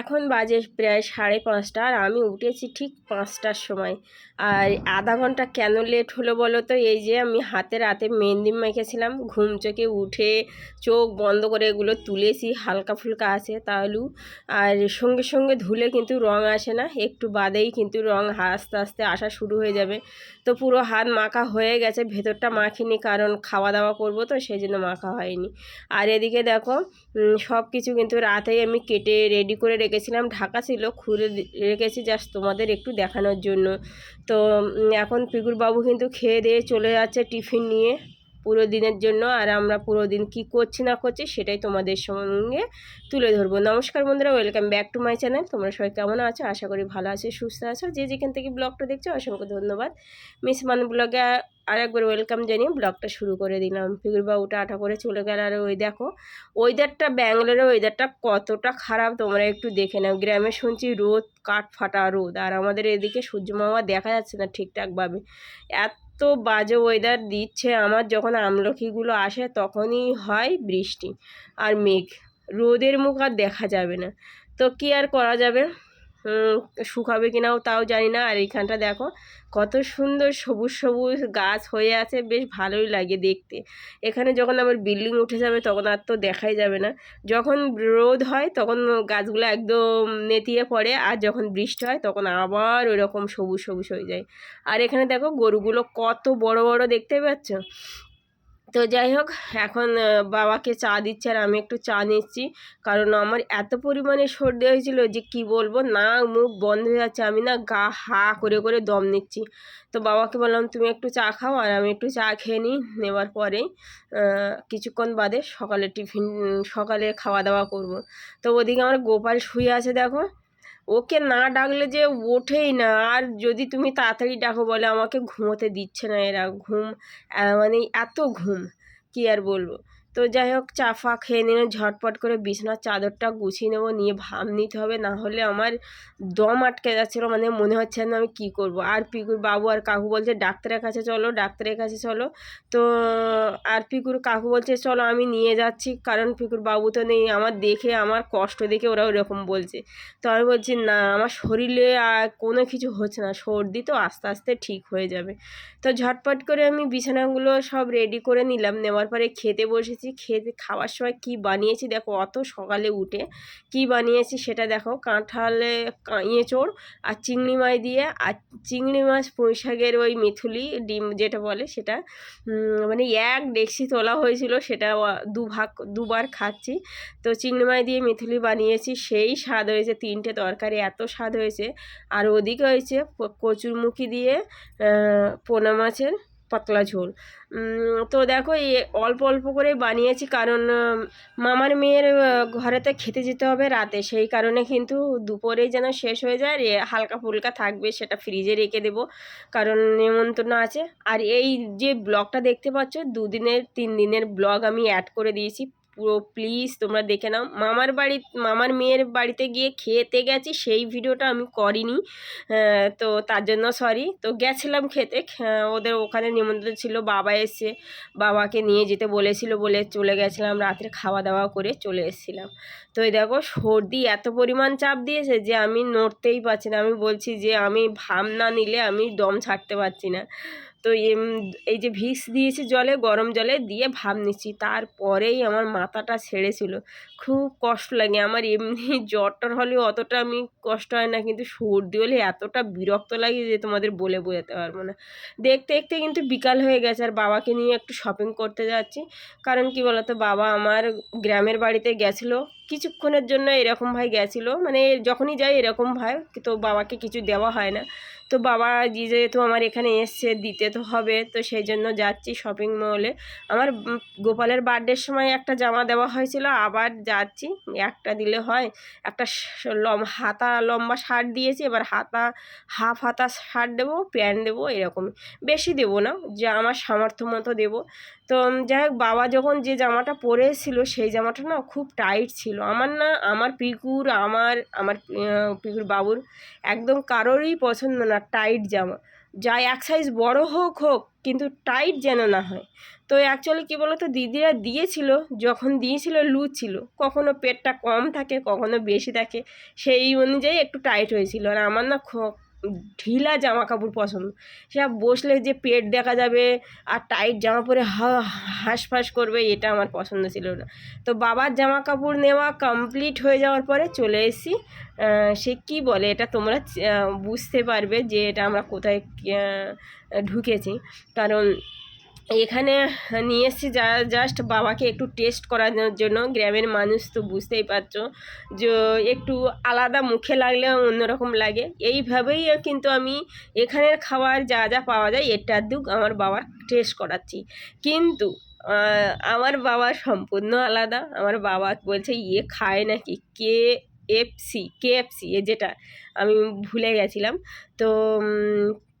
এখন বাজে প্রায় সাড়ে পাঁচটা আর আমি উঠেছি ঠিক পাঁচটার সময়। আর আধা ঘণ্টা কেন লেট হলো বলো তো? এই যে আমি হাতে রাতে মেহেন্দি মেখেছিলাম, ঘুম চোখে উঠে চোখ বন্ধ করে এগুলো তুলেছি, হালকা ফুলকা আছে তাহলে আর সঙ্গে সঙ্গে ধুলে কিন্তু রং আসে না, একটু বাদেই কিন্তু রং আস্তে আস্তে আসা শুরু হয়ে যাবে। তো পুরো হাত মাখা হয়ে গেছে, ভেতরটা মাখিনি কারণ খাওয়া দাওয়া করব তো সেই জন্য মাখা হয়নি। আর এদিকে দেখো সব কিছু কিন্তু রাতেই আমি কেটে রেডি করে রেখেছিলাম, ঢাকা ছিল, খুলে রেখেছি জাস্ট তোমাদের একটু দেখানোর জন্য। তো এখন পিকুর বাবু কিন্তু খেয়ে দিয়ে চলে যাচ্ছে টিফিন নিয়ে। পুরো দিনের জন্য আর আমরা পুরো দিন কী করছি না করছি সেটাই তোমাদের সঙ্গে তুলে ধরবো। নমস্কার বন্ধুরা welcome back to my channel তোমরা সবাই কেমন আছো? আশা করি ভালো আছো, সুস্থ আছো। যে যেখান থেকে ব্লগটা দেখছ, অসংখ্য ধন্যবাদ। মিস মান ব্লগে আর একবার ওয়েলকাম জানিয়ে ব্লগটা শুরু করে দিলাম। বাবুটা আঠা করে চলে গেল আর ওই দেখো ওয়েদারটা ব্যাঙ্গালোরের ওয়েদারটা কতটা খারাপ তোমরা একটু দেখে নাও। গ্রামে শুনছি রোদ, কাঠ ফাটা রোদ। আর আমাদের এদিকে সূর্য মামা দেখা যাচ্ছে না ঠিকঠাকভাবে। এত বাজে ওয়েদার দিচ্ছে, আমার যখন আমলকিগুলো আসে তখনই হয় বৃষ্টি আর মেঘ। রোদের মুখ আর দেখা যাবে না। তো কি আর করা যাবে? শুকাবে কিনাও তাও জানি না। আর এইখানটা দেখো, কত সুন্দর সবুজ সবুজ গাছ হয়ে আছে, বেশ ভালোই লাগে দেখতে। এখানে যখন আবার বিল্ডিং উঠে যাবে, তখন আর তো দেখাই যাবে না। যখন রোদ হয়, তখন গাছগুলো একদম নেতিয়ে পড়ে, আর যখন বৃষ্টি হয়, তখন আবার ওই রকম সবুজ সবুজ হয়ে যায়। আর এখানে দেখো, গরুগুলো কত বড় বড় দেখতে পাচ্ছ? তো যাই হোক, এখন বাবাকে চা দিচ্ছে আর আমি একটু চা নিচ্ছি। কারণ আমার এত পরিমাণে সর্দি হয়েছিল যে কি বলব, না মুখ বন্ধ হয়ে যাচ্ছে, আমি না গা হা করে করে দম নিচ্ছি। তো বাবাকে বললাম, তুমি একটু চা খাও আর আমি একটু চা খেয়ে নিই। নেওয়ার পরেই কিছুক্ষণ বাদে সকালে টিফিন, সকালে খাওয়া দাওয়া করব। তো ওদিকে আমার গোপাল শুয়ে আছে, দেখো। ওকে না ডাকলে যে ওঠেই না। আর যদি তুমি তাড়াতাড়ি ডাকো বলে আমাকে ঘুমোতে দিচ্ছে না এরা। ঘুম মানে এত ঘুম, কী আর বলব? তো যাই হোক, চা ফা খেয়ে নিলে ঝটপট করে বিছানার চাদরটা গুছিয়ে নেব, নিয়ে ভাব নিতে হবে, না হলে আমার দম আটকে যাচ্ছিল মানে মনে হচ্ছে না আমি কী করব। আর পিকুর বাবু আর কাকু বলছে, ডাক্তারের কাছে চলো, ডাক্তারের কাছে চলো। তো আর পিকুর কাকু বলছে, চলো, আমি নিয়ে যাচ্ছি। কারণ পিকুর বাবু তো নেই, আমার দেখে, আমার কষ্ট দেখে ওরা ওরকম বলছে। তো আমি বলছি, না, আমার শরীরে আর কোনো কিছু হচ্ছে না, সর্দি তো আস্তে আস্তে ঠিক হয়ে যাবে। তো ঝটপট করে আমি বিছানাগুলো সব রেডি করে নিলাম, নেওয়ার পরে খেতে বসেছি। বসেছি খেতে খাওয়ার সময় কি বানিয়েছি দেখো, অত সকালে উঠে কি বানিয়েছি সেটা দেখো, কাঁঠালে এঁচোড় আর চিংড়ি মাছ দিয়ে, আর চিংড়ি মাছ পুঁই শাকের ওই মিথুলি ডিম যেটা বলে সেটা মানে এক ডেক্সি তোলা হয়েছিল সেটা দুভাগ, দুবার খাচ্ছি। তো চিংড়ি মাছ দিয়ে মিথুলি বানিয়েছি, সেই স্বাদ হয়েছে, তিনটে তরকারি এত স্বাদ হয়েছে। আর ওদিকে হয়েছে কচুরমুখি দিয়ে পোনা মাছের পাতলা ঝোল। তো দেখো এই অল্প অল্প করে বানিয়েছি কারণ মামার মেয়ের ঘরেতে খেতে যেতে হবে রাতে। সেই কারণে কিন্তু দুপুরে যেন শেষ হয়ে যায় হালকা ফুলকা থাকবে সেটা ফ্রিজে রেখে দেব। কারণ নিমন্ত্রণ আছে। আর এই যে ব্লগটা দেখতে পাচ্ছ, দুদিনের তিন দিনের ব্লগ আমি অ্যাড করে দিয়েছি। পুরো প্লিজ তোমরা দেখে নাও। মামার বাড়ি, মামার মেয়ের বাড়িতে গিয়ে খেতে গেছি, সেই ভিডিওটা আমি করিনি। তো তার জন্য সরি তো গেছিলাম খেতে ওদের ওখানে নিমন্ত্রণ ছিল, বাবা এসে বাবাকে নিয়ে যেতে বলেছিল বলে চলে গেছিলাম রাত্রে খাওয়া দাওয়া করে চলে এসেছিলাম। তো এই দেখো, সর্দি এত পরিমাণ চাপ দিয়েছে যে আমি নড়তেই পারছি না। আমি বলছি যে আমি ভাম না নিলে আমি দম ছাড়তে পারছি না। তো এই যে ভিক্স দিয়েছি জলে, গরম জলে দিয়ে ভাব নিচ্ছি। তারপরেই আমার মাথাটা ছেড়েছিল। খুব কষ্ট লাগে। আমার এমনি জ্বরটার হলেও অতটা আমি কষ্ট হয় না। কিন্তু সর্দি হলে এতটা বিরক্ত লাগে যে তোমাদের বলে বোঝাতে পারব না। দেখতে দেখতে কিন্তু বিকাল হয়ে গেছে। আর বাবাকে নিয়ে একটু শপিং করতে যাচ্ছি। কারণ কি বলতো? বাবা আমার গ্রামের বাড়িতে গেছিল। কিছুক্ষণের জন্য এরকম ভাই গেছিল। মানে যখনই যাই এরকম ভাই। তো বাবাকে কিছু দেওয়া হয় না। তো বাবা যে যেহেতু আমার এখানে এসছে, দিতে তো হবে। তো সেই জন্য যাচ্ছি শপিং মলে আমার গোপালের বার্থডের সময় একটা জামা দেওয়া হয়েছিল। আবার যাচ্ছি। একটা দিলে হয়, একটা লম, হাতা, লম্বা শার্ট দিয়েছি, এবার হাতা হাফ হাতা শার্ট দেবো প্যান্ট দেবো, এরকম। বেশি দেবো না, যে আমার সামর্থ্য মতো দেবো। তো যাই হোক, বাবা যখন যে জামাটা পরেছিল, সেই জামাটা না খুব টাইট ছিল। আমার না, আমার পিকুর, আমার আমার পিকুর বাবুর একদম কারোরই পছন্দ না টাইট জামা। যা এক সাইজ বড় হোক হোক, কিন্তু টাইট যেন না হয়। তো অ্যাকচুয়ালি কী বলতো, দিদিরা দিয়েছিল, যখন দিয়েছিল লুজ ছিল, কখনো পেটটা কম থাকে, কখনো বেশি থাকে, সেই অনুযায়ী একটু টাইট হয়েছিল। আর আমার না ঢিলা জামা কাপড় পছন্দ সেটা বসলে যে পেট দেখা যাবে আর টাইট জামা পরে হাঁসফাঁস করবে, এটা আমার পছন্দ ছিল না। তো বাবার জামা কাপড় নেওয়া কমপ্লিট হয়ে যাওয়ার পরে চলে এসেছি। সে কি বলে এটা তোমরা বুঝতে পারবে যে এটা আমরা কোথায় ঢুকেছি। কারণ এখানে নিয়ে এসেছি যা জাস্ট বাবাকে একটু টেস্ট করানোর জন্য। গ্রামের মানুষ তো বুঝতেই পারছ যে, একটু আলাদা মুখে লাগলে অন্যরকম লাগে। এইভাবেই কিন্তু আমি এখানের খাবার যা যা পাওয়া যায় এটার দুক আমার বাবার টেস্ট করাচ্ছি। কিন্তু আমার বাবা সম্পূর্ণ আলাদা। আমার বাবা বলছে ইয়ে খায় নাকি? কে এফসি এ যেটা, আমি ভুলে গেছিলাম। তো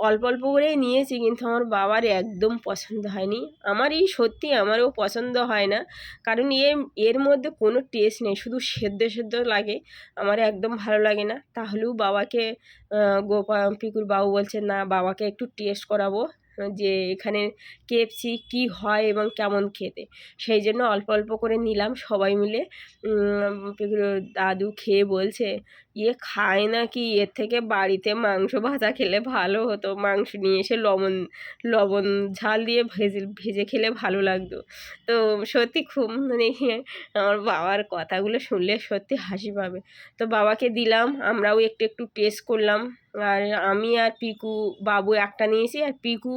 অল্প অল্প করেই নিয়েছি, কিন্তু আমার বাবার একদম পছন্দ হয়নি। আমারই সত্যি আমারও পছন্দ হয় না, কারণ এর এর মধ্যে কোনো টেস্ট নেই, শুধু সেদ্ধ সেদ্ধ লাগে, আমার একদম ভালো লাগে না। তাহলেও বাবাকে গোপা, পিকুর বাবু বলছে, না, বাবাকে একটু টেস্ট করাবো, যে এখানে কেএফসি কী হয় এবং কেমন খেতে। সেই জন্য অল্প অল্প করে নিলাম সবাই মিলে। দাদু খেয়ে বলছে ইয়ে খায় না কি এর থেকে বাড়িতে মাংস ভাজা খেলে ভালো হতো। মাংস নিয়ে এসে লবণ লবণ ঝাল দিয়ে ভেজে ভেজে খেলে ভালো লাগতো। তো সত্যি খুব মানে আমার বাবার কথাগুলো শুনলে সত্যি হাসি পাবে। তো বাবাকে দিলাম, আমরাও একটু একটু টেস্ট করলাম। আর আমি আর পিকু, বাবু একটা নিয়েছি, আর পিকু,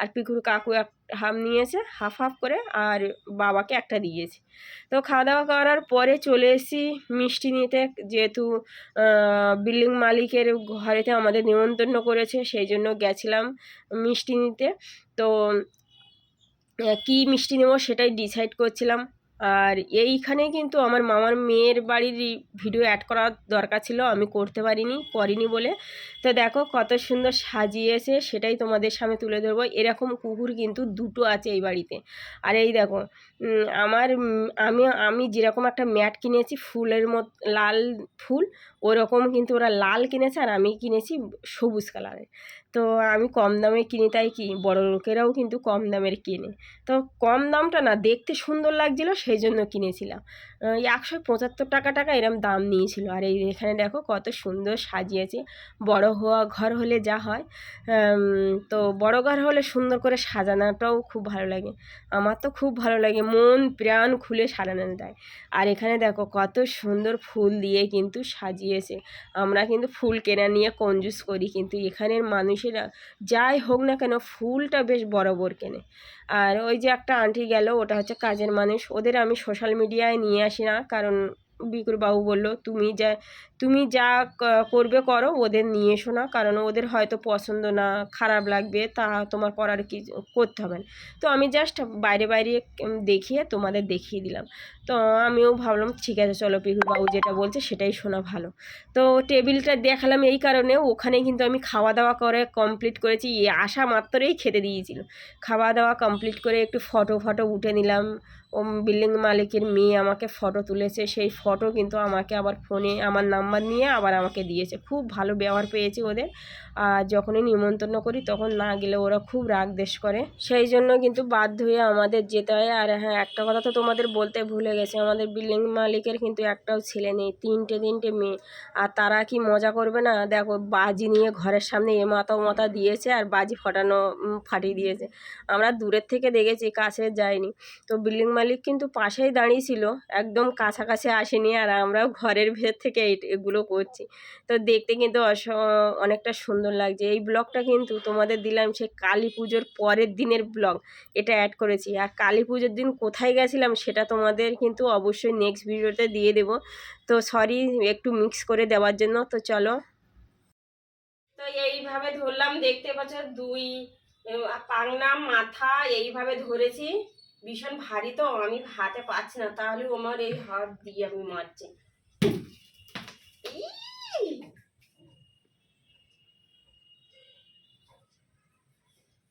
আর পিকুর কাকু এক হাফ নিয়েছে, হাফ হাফ করে, আর বাবাকে একটা দিয়েছি। তো খাওয়া দাওয়া করার পরে চলে এসেছি মিষ্টি নিতে। যেহেতু বিল্ডিং মালিকের ঘরেতে আমাদের নিমন্ত্রণ করেছে, সেই জন্য গেছিলাম মিষ্টি নিতে। তো কি কী মিষ্টি নেব সেটাই ডিসাইড করছিলাম। আর এইখানে কিন্তু আমার মামার মেয়ের বাড়ির ভিডিও অ্যাড করার দরকার ছিল, আমি করতে পারিনি, করিনি বলে। তো দেখো কত সুন্দর সাজিয়েছে, সেটাই তোমাদের সামনে তুলে ধরবো। এরকম কুকুর কিন্তু দুটো আছে এই বাড়িতে। আর এই দেখো আমার, আমি আমি যেরকম একটা ম্যাট কিনেছি, ফুলের মত, লাল ফুল, ওরকম কিন্তু ওরা লাল কিনেছে আর আমি কিনেছি সবুজ কালারের তো আমি কম দামে কিনি, তাই কি? বড় লোকেরাও কিন্তু কম দামের কেনে। তো কম দামটা না, দেখতে সুন্দর লাগছিল সেই জন্য কিনেছিলাম আহ, একশো পঁচাত্তর টাকা টাকা এরম দাম নিয়েছিল। আর এই এখানে দেখো কত সুন্দর সাজিয়েছে। বড় হওয়া ঘর হলে যা হয় তো বড় ঘর হলে সুন্দর করে সাজানোটাও খুব ভালো লাগে। আমার তো খুব ভালো লাগে, মন প্রাণ খুলে সাজানো যায়। আর এখানে দেখো কত সুন্দর ফুল দিয়ে কিন্তু সাজিয়েছে। আমরা কিন্তু ফুল কেনা নিয়ে কঞ্জুস করি, কিন্তু এখানের মানুষেরা যাই হোক না কেন ফুলটা বেশ বরাবর কেনে। আর ওই যে একটা আন্টি গেল, ওটা হচ্ছে কাজের মানুষ। ওদের আমি সোশ্যাল মিডিয়ায় নিয়ে আসি না। কারণ বিকুর বাবু বলল, তুমি যা তুমি যা করবে করো, ওদের নিয়ে এসো না। কারণ ওদের হয়তো পছন্দ না, খারাপ লাগবে, তা তোমার করার কি করতে হবে না। তো আমি জাস্ট বাইরে বাইরে দেখিয়ে তোমাদের দেখিয়ে দিলাম। তো আমিও ভাবলাম, ঠিক আছে, চলো পিকুর বাবু যেটা বলছে সেটাই শোনা ভালো। তো টেবিলটা দেখালাম এই কারণে, ওখানে কিন্তু আমি খাওয়া দাওয়া করে কমপ্লিট করেছি। আসা মাত্রই খেতে দিয়েছিল। খাওয়া দাওয়া কমপ্লিট করে একটু ফটো ফটো উঠে নিলাম। বিল্ডিং মালিকের মেয়ে আমাকে ফটো তুলেছে। সেই ফটো কিন্তু আমাকে আবার ফোনে আমার নাম্বার নিয়ে আবার আমাকে দিয়েছে। খুব ভালো ব্যবহার পেয়েছি ওদের। আর যখনই নিমন্ত্রণ করি তখন না গেলে ওরা খুব রাগ দেশ করে। সেই জন্য কিন্তু বাধ্য হয়ে আমাদের যেতে হয়। আর হ্যাঁ একটা কথা তো তোমাদের বলতে ভুলে গেছে। আমাদের বিল্ডিং মালিকের কিন্তু একটাও ছেলে নেই, তিনটে তিনটে মেয়ে। আর তারা কি মজা করবে না? দেখো, বাজি নিয়ে ঘরের সামনে এ মাথা মাথা দিয়েছে আর বাজি ফাটানো ফাটিয়ে দিয়েছে। আমরা দূরের থেকে দেখেছি, কাছে যাইনি তো বিল্ডিং মালিক কিন্তু পাশেই দাঁড়িয়েছিল একদম কাছাকাছি আসেনি আর আমরাও ঘরের ভেতর থেকে এগুলো করছি। তো দেখতে কিন্তু অনেকটা সুন্দর লাগছে। এই ব্লগটা কিন্তু তোমাদের দিলাম সে কালী পুজোর পরের দিনের ব্লগ। এটা অ্যাড করেছি। আর কালী পুজোর দিন কোথায় গেছিলাম সেটা তোমাদের কিন্তু অবশ্যই নেক্সট ভিডিওতে দিয়ে দেবো। তো সরি একটু মিক্স করে দেওয়ার জন্য। তো চলো। তো এইভাবে ধরলাম, দেখতে পাচ্ছ দুই পাংনা, মাথা এইভাবে ধরেছি। ভীষণ ভারী তো আমি হাতে পাচ্ছি না তাহলে আমার এই হাত দিয়ে আমি মারছি।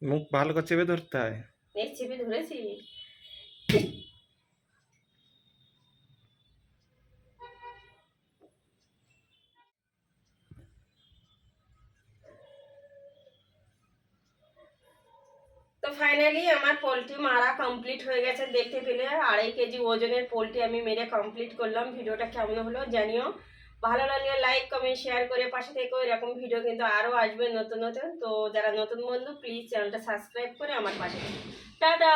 মুখ ভালো করে চেপে ধরতে হয়। এই চেপে ধরেছি। তো ফাইনালি আমার পোলট্রি মারা কমপ্লিট হয়ে গেছে দেখতে পেলে। আড়াই কেজি ওজনের পোলট্রি আমি মেরে কমপ্লিট করলাম। ভিডিওটা কেমন হলো জানিও। ভালো লাগলে লাইক কমেন্ট শেয়ার করে পাশে থেকে। এরকম ভিডিও কিন্তু আরও আসবে নতুন নতুন। তো যারা নতুন বন্ধু প্লিজ চ্যানেলটা সাবস্ক্রাইব করে আমার পাশে টাটা